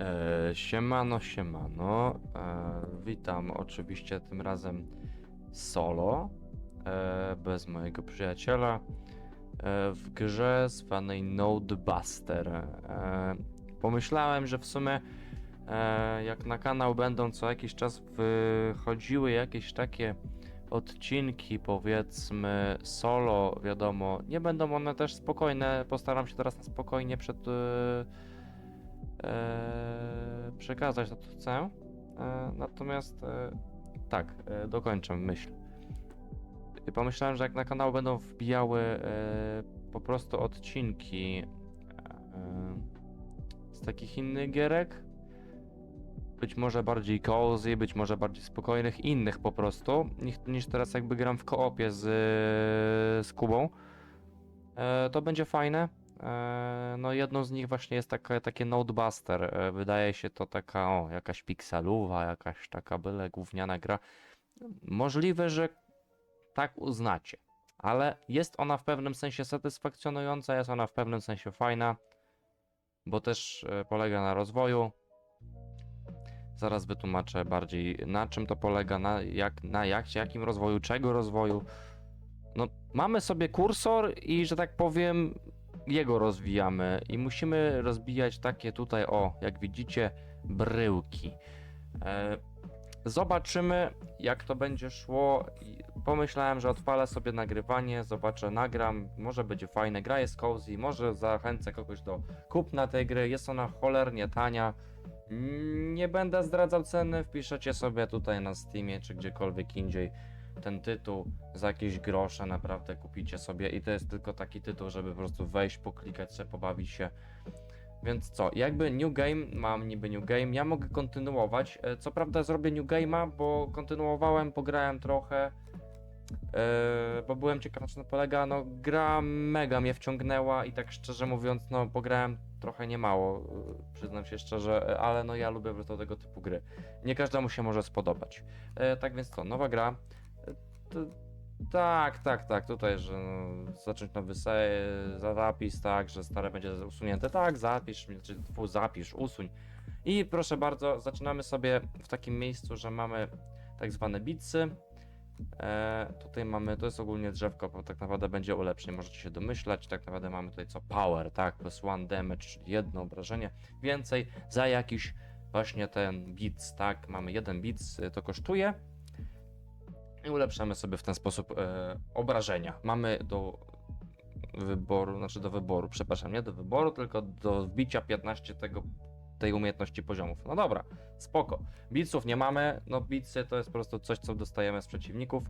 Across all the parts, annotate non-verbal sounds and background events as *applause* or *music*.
E, siemano, siemano. E, witam oczywiście tym razem solo, e, bez mojego przyjaciela, e, w grze zwanej Nodebuster. E, pomyślałem, że w sumie e, jak na kanał będą co jakiś czas wychodziły jakieś takie odcinki, powiedzmy solo, wiadomo, nie będą one też spokojne, postaram się teraz na spokojnie przed... E, przekazać to, co chcę. E, natomiast e, tak, e, dokończę myśl. Pomyślałem, że jak na kanał będą wbijały e, po prostu odcinki e, z takich innych gierek, być może bardziej cozy, być może bardziej spokojnych, innych po prostu, niż, niż teraz jakby gram w koopie z, z Kubą, e, to będzie fajne. E, No jedną z nich właśnie jest taka, takie Nodebuster. E, Wydaje się to taka, o, jakaś pikselowa, jakaś taka byle gówniana gra. Możliwe, że tak uznacie, ale jest ona w pewnym sensie satysfakcjonująca, jest ona w pewnym sensie fajna, bo też e, polega na rozwoju. Zaraz wytłumaczę bardziej na czym to polega, na, jak, na jak, jakim rozwoju, czego rozwoju. No, mamy sobie kursor i że tak powiem, jego rozwijamy i musimy rozbijać takie tutaj, o, jak widzicie, bryłki. E, zobaczymy, jak to będzie szło. Pomyślałem, że odpalę sobie nagrywanie, zobaczę, nagram, może będzie fajne. Gra jest cozy, może zachęcę kogoś do kupna tej gry. Jest ona cholernie tania. Nie będę zdradzał ceny, wpiszecie sobie tutaj na Steamie czy gdziekolwiek indziej ten tytuł za jakieś grosze naprawdę kupicie sobie i to jest tylko taki tytuł, żeby po prostu wejść, poklikać sobie, pobawić się. Więc co, jakby new game, mam niby new game, ja mogę kontynuować. E, Co prawda zrobię new game'a, bo kontynuowałem, pograłem trochę, e, bo byłem ciekaw na czym to polega. No gra mega mnie wciągnęła i tak szczerze mówiąc, no pograłem trochę niemało, e, przyznam się szczerze, ale no ja lubię po tego typu gry. Nie każdemu się może spodobać. E, Tak więc co, nowa gra. To, tak, tak, tak, tutaj, że no, zacząć nowy se, zapis, tak, że stare będzie usunięte, tak, zapisz, znaczy tfu, zapisz, usuń. I proszę bardzo, zaczynamy sobie w takim miejscu, że mamy tak zwane bitsy. E, tutaj mamy, to jest ogólnie drzewko, bo tak naprawdę będzie ulepszeń, możecie się domyślać, tak naprawdę mamy tutaj co, power, tak, plus one damage, czyli jedno obrażenie, więcej za jakiś właśnie ten bits, tak, mamy jeden bits, to kosztuje i ulepszamy sobie w ten sposób e, obrażenia. Mamy do wyboru, znaczy do wyboru, przepraszam, nie do wyboru, tylko do wbicia 15 tego, tej umiejętności poziomów. No dobra, spoko. Bitsów nie mamy, no bitsy to jest po prostu coś, co dostajemy z przeciwników.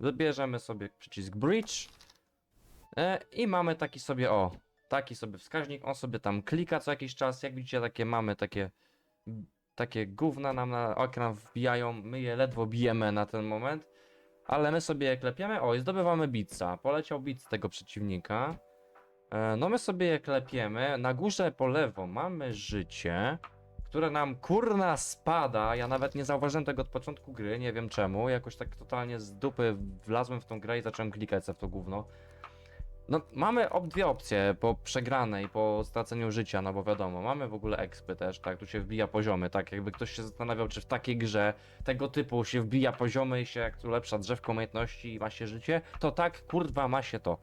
Wybierzemy sobie przycisk bridge e, i mamy taki sobie, o, taki sobie wskaźnik, on sobie tam klika co jakiś czas, jak widzicie takie mamy takie takie gówna nam na ekran wbijają, my je ledwo bijemy na ten moment, ale my sobie klepiemy, o i zdobywamy bitsa, poleciał bit z tego przeciwnika, E, no my sobie klepiemy, na górze po lewo mamy życie, które nam kurna spada, ja nawet nie zauważyłem tego od początku gry, nie wiem czemu, jakoś tak totalnie z dupy wlazłem w tą grę i zacząłem klikać sobie w to gówno. No, mamy ob dwie opcje po przegranej, po straceniu życia, no bo wiadomo, mamy w ogóle expy też, tak, tu się wbija poziomy, tak, jakby ktoś się zastanawiał, czy w takiej grze tego typu się wbija poziomy i się jak tu lepsza drzewko umiejętności i ma się życie, to tak, kurwa, ma się to.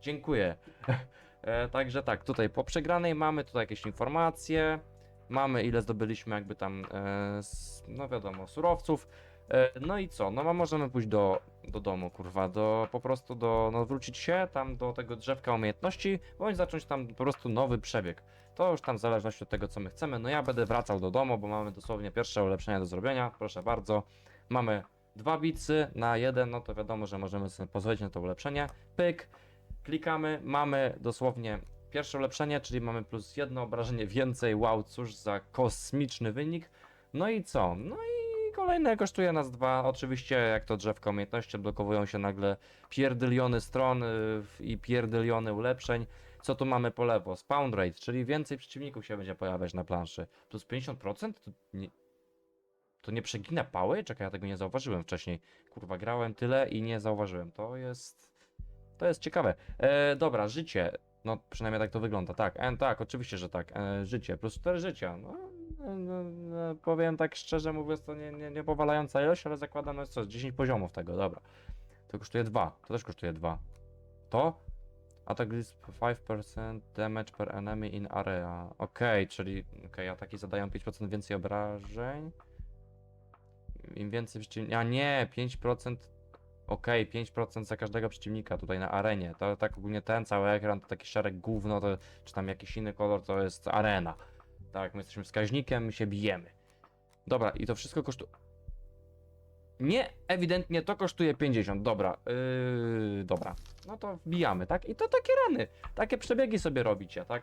Dziękuję. *laughs* e, także tak, tutaj po przegranej mamy tutaj jakieś informacje, mamy ile zdobyliśmy jakby tam, e, no wiadomo, surowców, E, No i co? No możemy pójść do, do domu, kurwa, do po prostu do, no wrócić się tam do tego drzewka umiejętności, bądź zacząć tam po prostu nowy przebieg. To już tam w zależności od tego, co my chcemy. No ja będę wracał do domu, bo mamy dosłownie pierwsze ulepszenia do zrobienia, proszę bardzo. Mamy dwa bicy na jeden, no to wiadomo, że możemy sobie pozwolić na to ulepszenie. Pyk, klikamy, mamy dosłownie pierwsze ulepszenie, czyli mamy plus jedno obrażenie więcej, wow, cóż za kosmiczny wynik. No i co? No i kolejne kosztuje nas dwa. Oczywiście, jak to drzewko umiejętności, odblokowują się nagle pierdyliony stron y, i pierdyliony ulepszeń. Co tu mamy po lewo? Spawn rate, czyli więcej przeciwników się będzie pojawiać na planszy. Plus 50%? To nie, to nie przegina pały? Czekaj, ja tego nie zauważyłem wcześniej. Kurwa, grałem tyle i nie zauważyłem. To jest... To jest ciekawe. E, dobra, życie. No, przynajmniej tak to wygląda. Tak, e, tak, oczywiście, że tak. E, życie, plus 4 życia. No, no, no, powiem tak szczerze mówiąc, to nie, nie, nie powalająca ilość, ale zakładam, no co, z 10 poziomów tego, dobra. To kosztuje 2, to też kosztuje 2. To? Attack deals 5% damage per enemy in area. Okej, czyli okej, ataki zadają 5% więcej obrażeń. Im więcej przeciwników. A nie, 5%. Okej, 5% za każdego przeciwnika tutaj na arenie. To tak ogólnie ten cały ekran to taki szereg gówno, to, czy tam jakiś inny kolor to jest arena. Tak, my jesteśmy wskaźnikiem, my się bijemy. Dobra, i to wszystko kosztuje. Nie, ewidentnie to kosztuje 50. Dobra, yy, dobra. No to wbijamy, tak? I to takie rany, takie przebiegi sobie robicie, tak?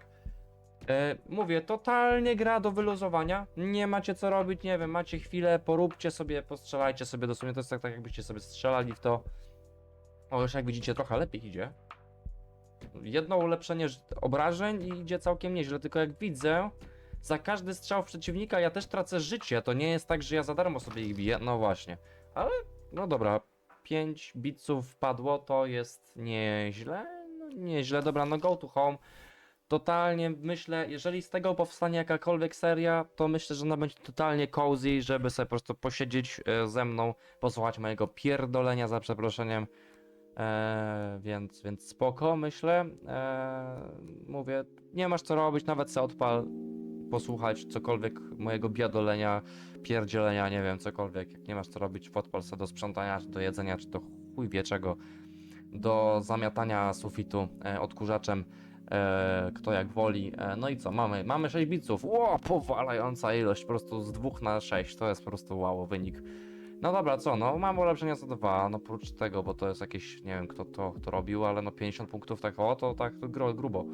E, mówię, totalnie gra do wyluzowania. Nie macie co robić, nie wiem, macie chwilę, poróbcie sobie, postrzelajcie sobie dosłownie. To jest tak, tak jakbyście sobie strzelali w to. O, już jak widzicie, trochę lepiej idzie. Jedno ulepszenie obrażeń i idzie całkiem nieźle, tylko jak widzę, za każdy strzał w przeciwnika ja też tracę życie. To nie jest tak, że ja za darmo sobie ich biję. No właśnie. Ale, no dobra, 5 bitsów wpadło, to jest nieźle. No nieźle, dobra, no go to home. Totalnie myślę, jeżeli z tego powstanie jakakolwiek seria, to myślę, że ona będzie totalnie cozy, żeby sobie po prostu posiedzieć e, ze mną, posłuchać mojego pierdolenia za przeproszeniem. E, więc, więc spoko, myślę. E, mówię, nie masz co robić, nawet se odpal, posłuchać cokolwiek mojego biadolenia, pierdzielenia, nie wiem, cokolwiek. Jak nie masz co robić, podpal do sprzątania, czy do jedzenia, czy do chuj wie czego, do zamiatania sufitu e, odkurzaczem e, kto jak woli. E, no i co, mamy, mamy 6 biców. Ło, powalająca ilość, po prostu z 2 na 6, to jest po prostu wow, wynik. No dobra, co, no mam ulepszenia za 2, no prócz tego, bo to jest jakieś, nie wiem kto to kto robił, ale no 50 punktów tak o, to tak gro, grubo.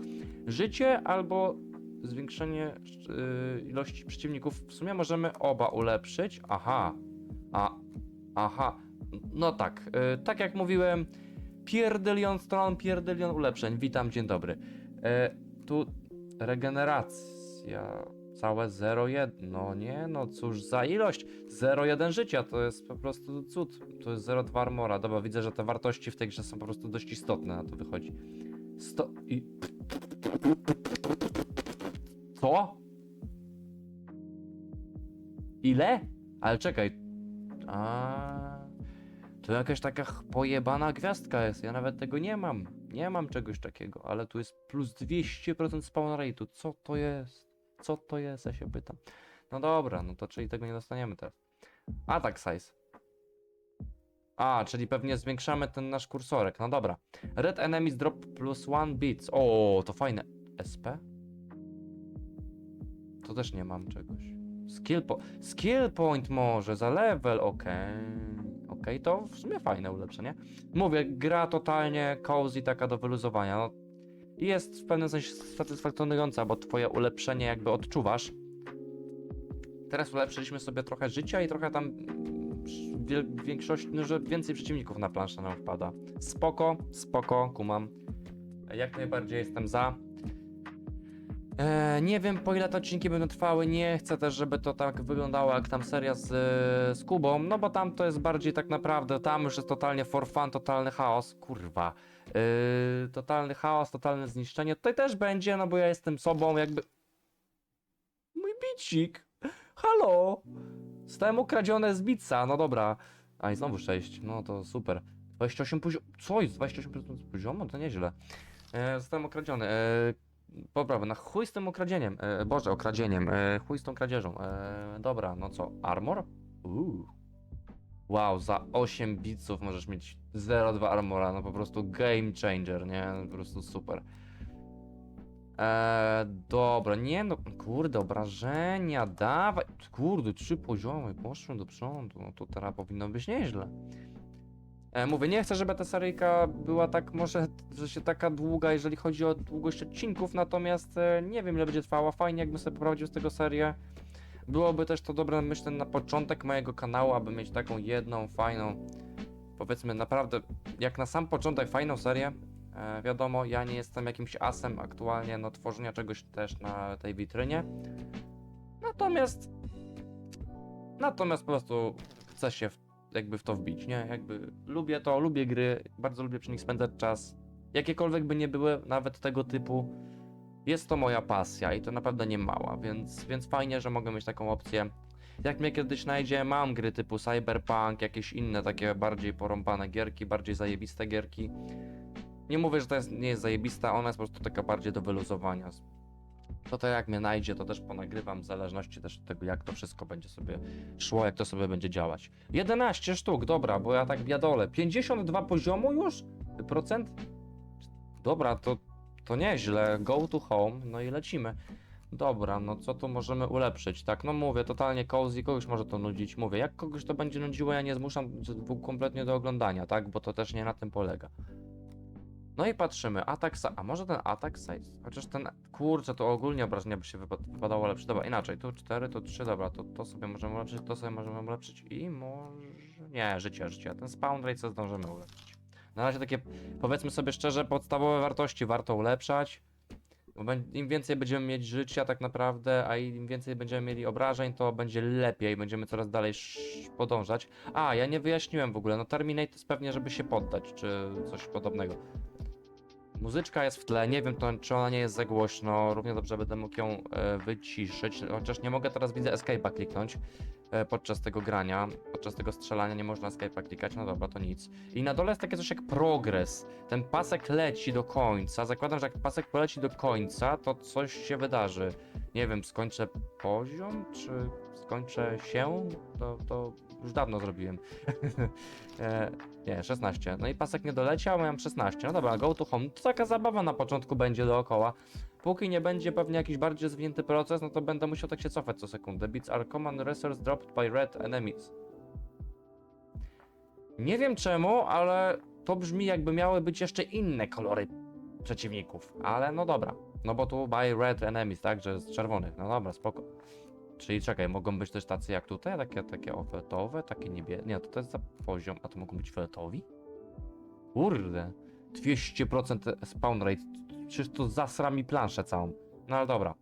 Życie albo zwiększenie yy, ilości przeciwników, w sumie możemy oba ulepszyć, aha, a, aha, no tak, yy, tak jak mówiłem, pierdylion stron, pierdylion ulepszeń, witam, dzień dobry. E, tu regeneracja. Całe 0,1. No nie, no cóż za ilość. 0,1 życia to jest po prostu cud. To jest 0,2 armora. Dobra, widzę, że te wartości w tej grze są po prostu dość istotne, na to wychodzi. 100 i. Co? Ile? Ale czekaj. A. To jakaś taka pojebana gwiazdka jest. Ja nawet tego nie mam. Nie mam czegoś takiego, ale tu jest plus 200% spawn rate'u. Co to jest? Co to jest? Ja się pytam. No dobra, no to czyli tego nie dostaniemy teraz. Attack size. A, czyli pewnie zwiększamy ten nasz kursorek. No dobra. Red enemies drop plus one beats. O, to fajne. SP? To też nie mam czegoś. Skill, po skill point może za level, okej. Okej, to w sumie fajne ulepszenie. Mówię, gra totalnie cozy, taka do wyluzowania. No, jest w pewnym sensie satysfakcjonująca, bo twoje ulepszenie jakby odczuwasz. Teraz ulepszyliśmy sobie trochę życia i trochę tam większość, no, że więcej przeciwników na planszę nam wpada. Spoko, spoko, kumam. Jak najbardziej jestem za. E, nie wiem po ile te odcinki będą trwały, nie chcę też, żeby to tak wyglądało jak tam seria z, z Kubą, no bo tam to jest bardziej tak naprawdę, tam już jest totalnie for fun, totalny chaos, kurwa. Yy, totalny chaos, totalne zniszczenie. Tutaj też będzie, no bo ja jestem sobą, jakby. Mój bicik! Halo! Zostałem ukradzione z bica, no dobra. A i znowu 6, no to super. 28 poziom. Co jest? 28% poziomu? To nieźle. E, zostałem okradziony. E, poprawę, na chuj z tym okradzieniem. E, Boże, okradzieniem. E, chuj z tą kradzieżą. E, dobra, no co? Armor? Uuu. Wow, za 8 bitsów możesz mieć 0,2 armora, no po prostu game changer, nie? Po prostu super. Eee, dobra, nie no, kurde, obrażenia, dawaj, kurde, trzy poziomy, poszły do przodu, no to teraz powinno być nieźle. E, mówię, nie chcę, żeby ta seryjka była tak, może, że się taka długa, jeżeli chodzi o długość odcinków, natomiast e, nie wiem, ile będzie trwała, fajnie jakbym sobie poprowadził z tego serię. Byłoby też to dobre, myślę, na początek mojego kanału, aby mieć taką jedną, fajną, powiedzmy naprawdę, jak na sam początek fajną serię. E, wiadomo, ja nie jestem jakimś asem aktualnie, no tworzenia czegoś też na tej witrynie. Natomiast, natomiast po prostu chcę się w, jakby w to wbić, nie? Jakby lubię to, lubię gry, bardzo lubię przy nich spędzać czas. Jakiekolwiek by nie były, nawet tego typu, jest to moja pasja i to naprawdę nie mała, więc, więc fajnie, że mogę mieć taką opcję. Jak mnie kiedyś najdzie, mam gry typu Cyberpunk, jakieś inne takie bardziej porąbane gierki, bardziej zajebiste gierki. Nie mówię, że to jest, nie jest zajebista, ona jest po prostu taka bardziej do wyluzowania. To to jak mnie najdzie, to też ponagrywam, w zależności też od tego, jak to wszystko będzie sobie szło, jak to sobie będzie działać. 11 sztuk, dobra, bo ja tak biadolę. 52 poziomu już? Procent? Dobra, to, to nieźle. Go to home, no i lecimy. Dobra, no co tu możemy ulepszyć? Tak, no mówię, totalnie cozy, kogoś może to nudzić. Mówię, jak kogoś to będzie nudziło, ja nie zmuszam kompletnie do oglądania, tak? Bo to też nie na tym polega. No i patrzymy, atak. A może ten atak size? Chociaż ten... Kurczę, to ogólnie obrażenia by się wypa- wypadało lepsze. Dobra, inaczej, tu 4, tu 3, dobra, to, to sobie możemy ulepszyć, to sobie możemy ulepszyć i może... Nie, życie, życie. Ten spawn rate co zdążymy ulepszyć. Na razie takie, powiedzmy sobie szczerze, podstawowe wartości warto ulepszać. Im więcej będziemy mieć życia tak naprawdę, a im więcej będziemy mieli obrażeń, to będzie lepiej, będziemy coraz dalej podążać. A, ja nie wyjaśniłem w ogóle, no Terminate to jest pewnie, żeby się poddać, czy coś podobnego. Muzyczka jest w tle, nie wiem to, czy ona nie jest za głośno, równie dobrze będę mógł ją e, wyciszyć, chociaż nie mogę teraz widzę Escape'a kliknąć e, podczas tego grania, podczas tego strzelania nie można Escape'a klikać, no dobra, to nic. I na dole jest takie coś jak progres, ten pasek leci do końca, zakładam, że jak pasek poleci do końca, to coś się wydarzy. Nie wiem, skończę poziom, czy skończę się, to, to już dawno zrobiłem. *laughs* e, nie, 16. No i pasek nie doleciał, miałem 16. No dobra, go to home. To taka zabawa na początku będzie dookoła. Póki nie będzie pewnie jakiś bardziej zwinięty proces, no to będę musiał tak się cofać co sekundę. Beats are common resource dropped by red enemies. Nie wiem czemu, ale to brzmi jakby miały być jeszcze inne kolory przeciwników. Ale no dobra. No bo tu by red enemies, tak? Że z czerwonych. No dobra, spoko. Czyli czekaj, mogą być też tacy jak tutaj, takie, takie o fioletowe, takie niebieskie. Nie, to, jest za poziom, a to mogą być fioletowi? Kurde. 200% spawn rate. Przecież to zasra mi planszę całą. No ale dobra.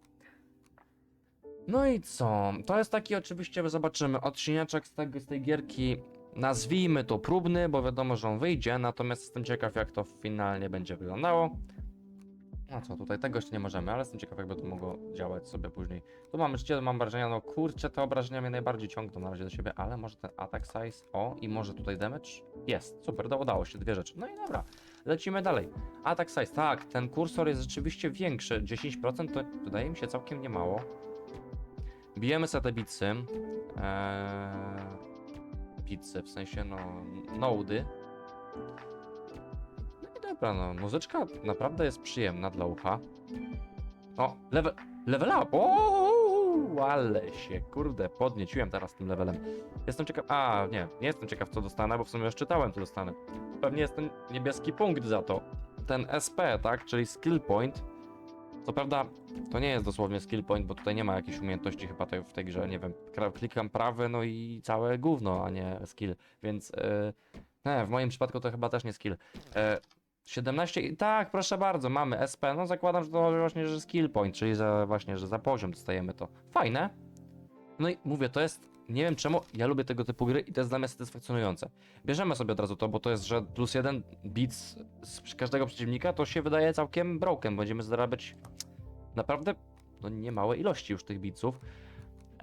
No i co? To jest taki oczywiście, zobaczymy, odcieniaczek z, tego, z tej gierki. Nazwijmy to próbny, bo wiadomo, że on wyjdzie, natomiast jestem ciekaw, jak to finalnie będzie wyglądało. No co, tutaj tego jeszcze nie możemy, ale jestem ciekaw, jakby to mogło działać sobie później. Tu mamy życie, mam obrażenia, no kurczę, te obrażenia mnie najbardziej ciągną na razie do siebie, ale może ten attack size, o, i może tutaj damage? Jest, super, to udało się, dwie rzeczy. No i dobra, lecimy dalej. Attack size, tak, ten kursor jest rzeczywiście większy, 10% to wydaje mi się całkiem niemało. Bijemy sobie te bicy, eee, bicy, w sensie no, nody. Dobra, no, muzyczka naprawdę jest przyjemna dla ucha. O, level, level up! O, ale się, kurde, podnieciłem teraz tym levelem. Jestem ciekaw, a nie, nie jestem ciekaw co dostanę, bo w sumie już czytałem co dostanę. Pewnie jest ten niebieski punkt za to. Ten SP, tak, czyli skill point. Co prawda, to nie jest dosłownie skill point, bo tutaj nie ma jakichś umiejętności chyba tej, w tej grze, nie wiem, klikam prawy, no i całe gówno, a nie skill, więc yy, nie, w moim przypadku to chyba też nie skill. E, 17, i tak, proszę bardzo, mamy SP, no zakładam, że to właśnie, że skill point, czyli za, właśnie, że za poziom dostajemy to. Fajne. No i mówię, to jest, nie wiem czemu, ja lubię tego typu gry i to jest dla mnie satysfakcjonujące. Bierzemy sobie od razu to, bo to jest, że plus jeden beats z każdego przeciwnika, to się wydaje całkiem broken, będziemy zarabiać naprawdę, no niemałe ilości już tych beatsów.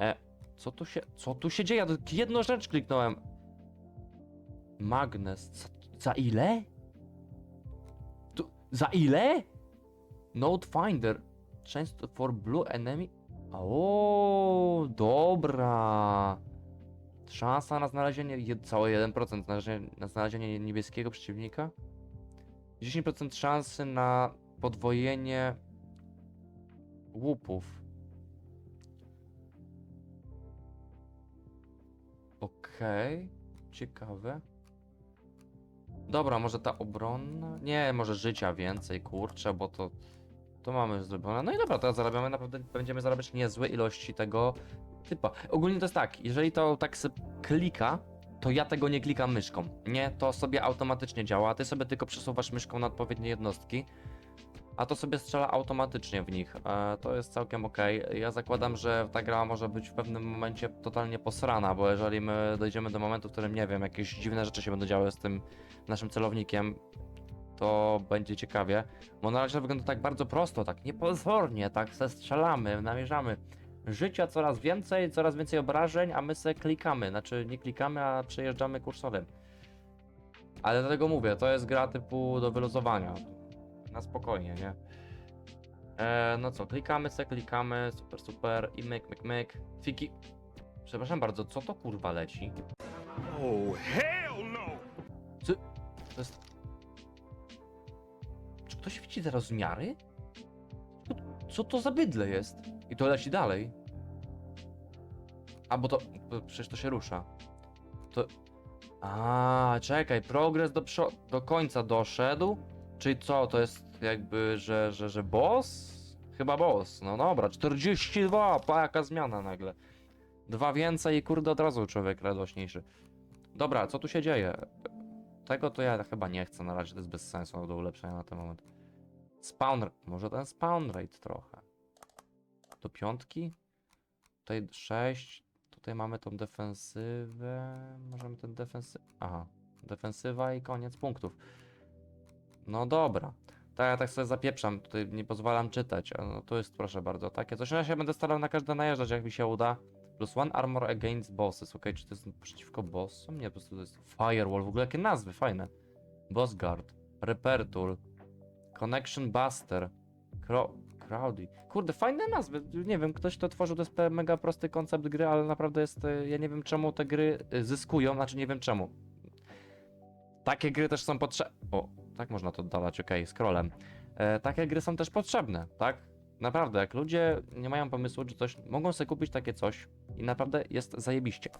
E, co tu się, co tu się dzieje? Ja jedną rzecz kliknąłem. Magnes, za, za ile? Za ile? Node Finder. Chance for blue enemy. O, dobra. Szansa na znalezienie, całe 1% znalezienie, na znalezienie niebieskiego przeciwnika. 10% szansy na podwojenie łupów. Okej, ciekawe. Dobra, może ta obronna? Nie, może życia więcej, kurczę, bo to to mamy zrobione. No i dobra, teraz zarabiamy, naprawdę będziemy zarabiać niezłe ilości tego typa. Ogólnie to jest tak, jeżeli to tak klika, to ja tego nie klikam myszką. Nie, to sobie automatycznie działa, ty sobie tylko przesuwasz myszką na odpowiednie jednostki, a to sobie strzela automatycznie w nich. E, to jest całkiem ok. Ja zakładam, że ta gra może być w pewnym momencie totalnie posrana, bo jeżeli my dojdziemy do momentu, w którym nie wiem, jakieś dziwne rzeczy się będą działy z tym naszym celownikiem, to będzie ciekawie. Bo na razie wygląda tak bardzo prosto, tak niepozornie, tak se strzelamy, namierzamy. Życia coraz więcej, coraz więcej obrażeń, a my se klikamy. Znaczy nie klikamy, a przejeżdżamy kursorem. Ale dlatego mówię, to jest gra typu do wyluzowania. Na spokojnie, nie? E, no co, klikamy se, klikamy, super, super, i myk, myk, myk. Fiki... Przepraszam bardzo, co to kurwa leci? Oh, hell no! To jest... Czy ktoś widzi te rozmiary? Co, co to za bydle jest? I to leci dalej. A, bo to... bo Przecież to się rusza. To... A, czekaj, progres do, do końca doszedł? Czyli co, to jest jakby, że, że, że boss? Chyba boss. No dobra, 42, pa jaka zmiana nagle. Dwa więcej i kurde od razu człowiek radośniejszy. Dobra, co tu się dzieje? Tego to ja chyba nie chcę na razie, to jest bez sensu do ulepszenia na ten moment. Spawn, może ten spawn rate trochę. Do piątki? Tutaj 6. Tutaj mamy tą defensywę. Możemy ten defensy... Aha. Defensywa i koniec punktów. No dobra. Tak, ja tak sobie zapieprzam, tutaj nie pozwalam czytać. A No tu jest, proszę bardzo, takie coś. Ja się będę starał na każde najeżdżać, jak mi się uda. Plus one armor against bosses, ok? Czy to jest przeciwko bossom? Nie, po prostu to jest firewall, w ogóle jakie nazwy, fajne. Boss guard, repair tool, connection buster, Cro crowdy. Kurde, fajne nazwy, nie wiem, ktoś to tworzył, to jest mega prosty koncept gry, ale naprawdę jest, e, ja nie wiem czemu te gry e, zyskują, znaczy nie wiem czemu. Takie gry też są potrzebne, o, tak można to dodać, ok, scrollem. E, takie gry są też potrzebne, tak? Naprawdę, jak ludzie nie mają pomysłu, czy coś, mogą sobie kupić takie coś i naprawdę jest zajebiście.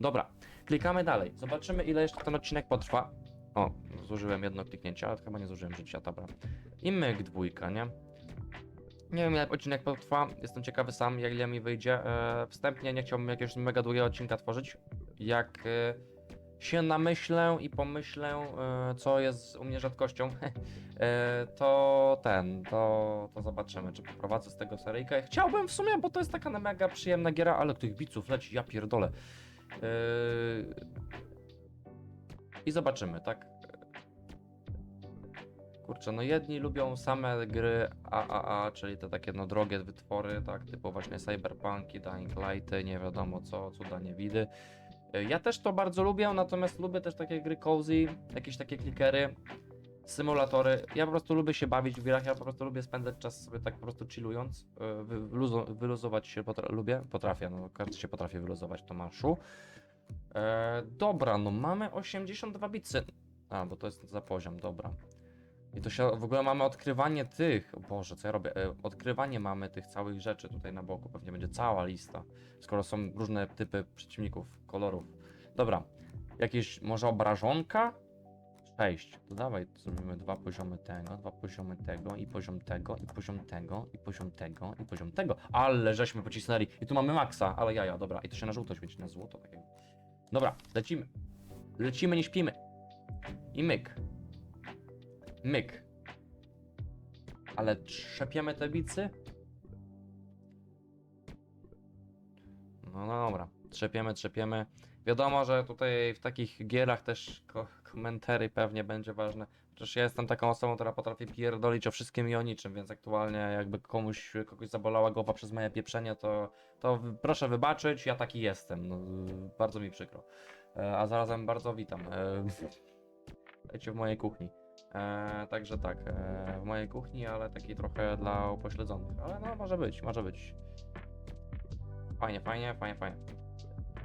Dobra, klikamy dalej. Zobaczymy, ile jeszcze ten odcinek potrwa. O, zużyłem jedno kliknięcie, ale chyba nie zużyłem życia, dobra. I myk dwójka, nie? Nie wiem, ile odcinek potrwa. Jestem ciekawy sam, jak ile mi wyjdzie. E, wstępnie nie chciałbym jakiegoś mega długiego odcinka tworzyć. Jak e, się namyślę i pomyślę, e, co jest u mnie rzadkością, *laughs* e, to ten, to, to zobaczymy, czy poprowadzę z tego seryjkę. Chciałbym w sumie, bo to jest taka mega przyjemna giera, ale tych biców leci, ja pierdolę. E, I zobaczymy, tak? Kurczę, no jedni lubią same gry AAA, czyli te takie no drogie wytwory, tak, typu właśnie Cyberpunki, Dying Lighty, nie wiadomo co, cuda nie widy. Y, Ja też to bardzo lubię, natomiast lubię też takie gry cozy, jakieś takie klikery, symulatory. Ja po prostu lubię się bawić w grach, ja po prostu lubię spędzać czas sobie tak po prostu chillując, wy, wyluzo- wyluzować się potra- lubię, potrafię, no każdy się potrafi wyluzować, to maszu. E, dobra, no mamy 82 bicy. A, bo to jest za poziom, dobra. I to się w ogóle mamy odkrywanie tych. O Boże, co ja robię? E, odkrywanie mamy tych całych rzeczy tutaj na boku. Pewnie będzie cała lista. Skoro są różne typy przeciwników, kolorów. Dobra. Jakieś może obrażonka? 6. To dawaj, zrobimy dwa poziomy tego, dwa poziomy tego, i poziom tego, i poziom tego, i poziom tego, i poziom tego. Ale żeśmy pocisnęli. I tu mamy maksa, ale jaja, dobra. I to się na żółto świeci, na złoto. Dobra, lecimy. Lecimy, nie śpimy. I myk. Myk. Ale trzepiemy te bicy? No dobra, trzepiemy, trzepiemy. Wiadomo, że tutaj w takich gierach też ko komentary pewnie będzie ważne. Przecież ja jestem taką osobą, która potrafi pierdolić o wszystkim i o niczym, więc aktualnie jakby komuś, kogoś zabolała głowa przez moje pieprzenie, to, to proszę wybaczyć, ja taki jestem. No, bardzo mi przykro. E, A zarazem bardzo witam. E, *laughs* Wiecie, w mojej kuchni. E, także tak, e, w mojej kuchni, ale taki trochę dla upośledzonych. Ale no, może być, może być. Fajnie, fajnie, fajnie, fajnie.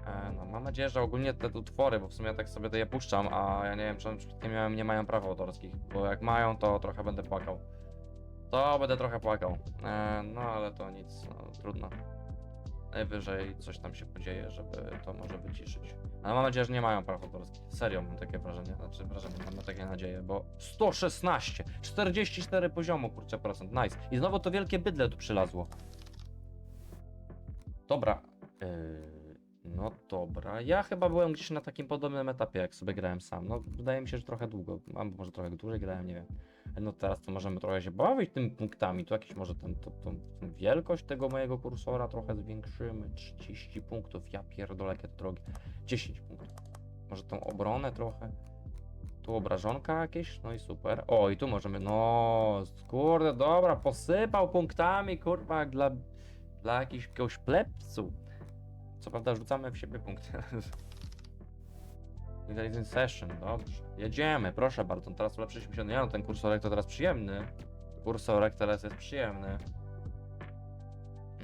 E, no, mam nadzieję, że ogólnie te utwory, bo w sumie tak sobie to je puszczam, a ja nie wiem, czy nie mają, nie mają praw autorskich, bo jak mają, to trochę będę płakał. To będę trochę płakał. E, no, ale to nic, no, trudno. Najwyżej coś tam się podzieje, żeby to może wyciszyć. Ale mam nadzieję, że nie mają praw autorskich. Serio mam takie wrażenie, znaczy wrażenie, mam takie nadzieję, bo 116, 44 poziomu, kurczę, procent, nice. I znowu to wielkie bydle tu przylazło. Dobra. Yy, no dobra, ja chyba byłem gdzieś na takim podobnym etapie, jak sobie grałem sam. No, wydaje mi się, że trochę długo, albo może trochę dłużej grałem, nie wiem. No teraz to możemy trochę się bawić tymi punktami, tu jakieś może ten, to, tą, tą wielkość tego mojego kursora trochę zwiększymy. 30 punktów, ja pierdolę, jakie to drogie. 10 punktów. Może tą obronę trochę. Tu obrażonka jakieś, no i super. O, i tu możemy, no, kurde, dobra, posypał punktami, kurwa, dla, dla jakiegoś plebsu. Co prawda rzucamy w siebie punkty. *laughs* Intelligent Session, dobrze. Jedziemy, proszę bardzo. Teraz ulepszyliśmy się. Nie no, ten kursorek to teraz przyjemny. Kursorek teraz jest przyjemny.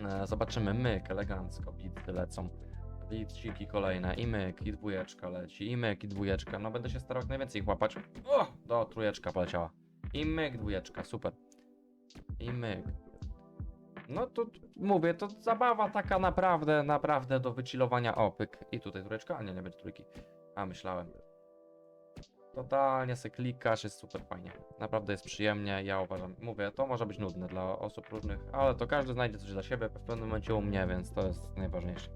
E, zobaczymy, myk, elegancko, bity lecą. Biciki kolejne, i myk, i dwójeczka leci, i myk, i dwójeczka. No będę się starał jak najwięcej ich łapać. O, do trójeczka poleciała. I myk, dwójeczka, super. I myk. No to mówię, to zabawa taka naprawdę, naprawdę do wychillowania. O, pyk. I tutaj trójeczka, a nie, nie będzie trójki. A, myślałem. Totalnie se klikasz, jest super fajnie. Naprawdę jest przyjemnie, ja uważam. Mówię, to może być nudne dla osób różnych, ale to każdy znajdzie coś dla siebie w pewnym momencie u mnie, więc to jest najważniejsze.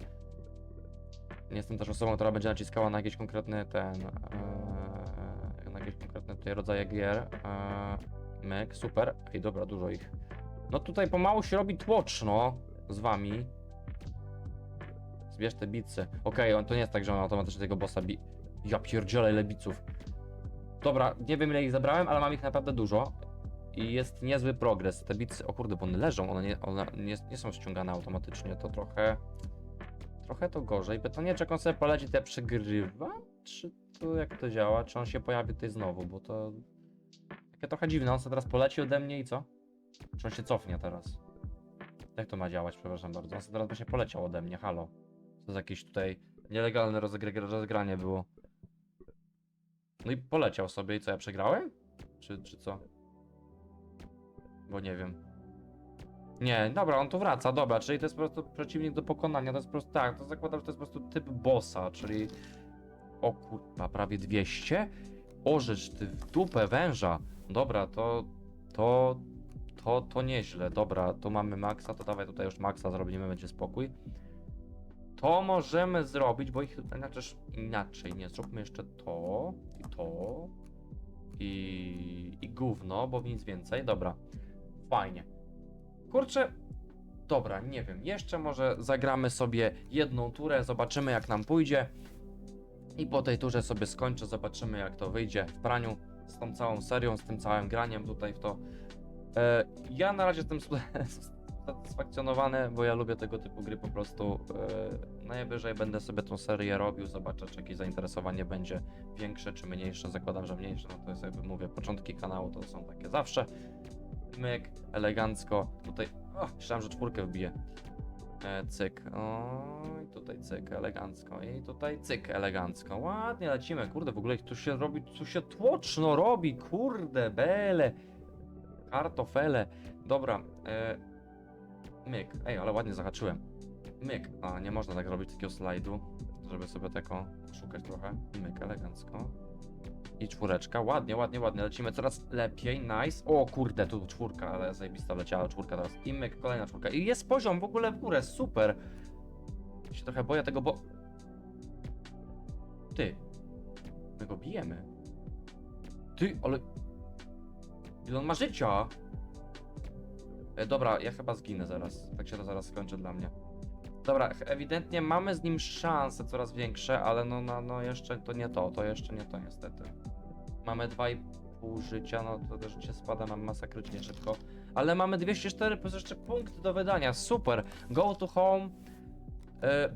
Nie jestem też osobą, która będzie naciskała na jakiś konkretny ten. Ee, na jakieś konkretne tutaj rodzaje gier. Eee, myk, super. Ej, dobra, dużo ich. No tutaj pomału się robi tłoczno z wami. Zbierz te bicy. Okej, to nie jest tak, że on automatycznie tego bossa bi... Ja pierdzielę ile biców. Dobra, nie wiem ile ich zabrałem, ale mam ich naprawdę dużo. I jest niezły progres. Te bicy, o kurde, bo one leżą, one nie, one nie, nie są ściągane automatycznie. To trochę... Trochę to gorzej. Pytanie, czy jak on sobie poleci, to ja przegrywam? Czy to jak to działa? Czy on się pojawi tutaj znowu? Bo to... Takie trochę dziwne. On sobie teraz poleci ode mnie i co? Czy on się cofnie teraz? Jak to ma działać, przepraszam bardzo? On sobie teraz właśnie poleciał ode mnie, halo. To jest jakieś tutaj nielegalne rozegr- rozegranie było. No i poleciał sobie i co, ja przegrałem? Czy, czy co? Bo nie wiem. Nie, dobra, on tu wraca, dobra, czyli to jest po prostu przeciwnik do pokonania, to jest po prostu, tak, to zakładam, że to jest po prostu typ bossa, czyli... O kurwa, prawie 200? Orzecz ty w dupę węża. Dobra, to... To... To, to nieźle, dobra, tu mamy maksa, to dawaj tutaj już maksa zrobimy, będzie spokój. To możemy zrobić, bo ich inaczej, inaczej nie, zróbmy jeszcze to i to i, i gówno, bo nic więcej, dobra, fajnie. Kurczę, dobra, nie wiem, jeszcze może zagramy sobie jedną turę, zobaczymy jak nam pójdzie i po tej turze sobie skończę, zobaczymy jak to wyjdzie w praniu z tą całą serią, z tym całym graniem tutaj w to. E, ja na razie jestem *laughs* satysfakcjonowany, bo ja lubię tego typu gry po prostu. E, najwyżej będę sobie tą serię robił, zobaczę czy jakieś zainteresowanie będzie większe czy mniejsze. Zakładam, że mniejsze, no to jest jakby mówię, początki kanału to są takie zawsze. Myk, elegancko. Tutaj, o, myślałem, że czwórkę wbiję. E, cyk. O, i tutaj cyk, elegancko. I tutaj cyk, elegancko. Ładnie lecimy, kurde, w ogóle tu się robi, tu się tłoczno robi, kurde, bele. Kartofele. Dobra, e, myk. Ej, ale ładnie zahaczyłem. Myk. A, nie można tak robić takiego slajdu, żeby sobie taką szukać trochę. Myk, elegancko. I czwóreczka, ładnie, ładnie, ładnie, lecimy coraz lepiej, nice. O kurde, tu czwórka, ale zajebista leciała czwórka teraz. I myk, kolejna czwórka. I jest poziom w ogóle w górę, super. Się trochę boję tego, bo... Ty. My go bijemy. Ty, ale... Ile on ma życia? E, dobra, ja chyba zginę zaraz. Tak się to zaraz skończy dla mnie. Dobra, ewidentnie mamy z nim szanse coraz większe, ale no, no, no jeszcze to nie to, to jeszcze nie to niestety. Mamy 2,5 życia, no to też życie spada nam masakrycznie szybko. Ale mamy 204 plus jeszcze punkt do wydania, super! Go to home. E,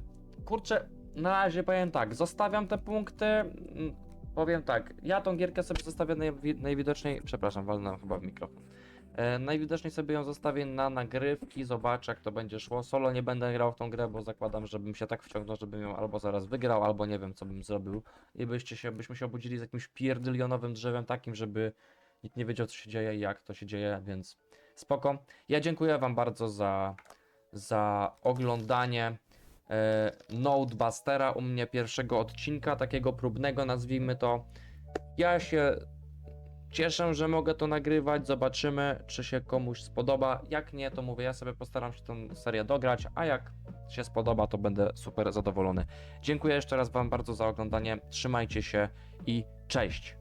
kurczę, na razie powiem tak, zostawiam te punkty. mm, Powiem tak, ja tą gierkę sobie zostawię najwi- najwidoczniej, przepraszam, walnąłem chyba w mikrofon. E, najwidoczniej sobie ją zostawię na nagrywki, zobaczę jak to będzie szło. Solo nie będę grał w tą grę, bo zakładam, żebym się tak wciągnął, żebym ją albo zaraz wygrał, albo nie wiem co bym zrobił. I byście się, byśmy się obudzili z jakimś pierdylionowym drzewem takim, żeby nikt nie wiedział co się dzieje i jak to się dzieje, więc spoko. Ja dziękuję wam bardzo za, za oglądanie e, Notebustera u mnie pierwszego odcinka, takiego próbnego nazwijmy to. Ja się Cieszę, że mogę to nagrywać. Zobaczymy, czy się komuś spodoba. Jak nie, to mówię, ja sobie postaram się tę serię dograć, a jak się spodoba, to będę super zadowolony. Dziękuję jeszcze raz Wam bardzo za oglądanie. Trzymajcie się i cześć.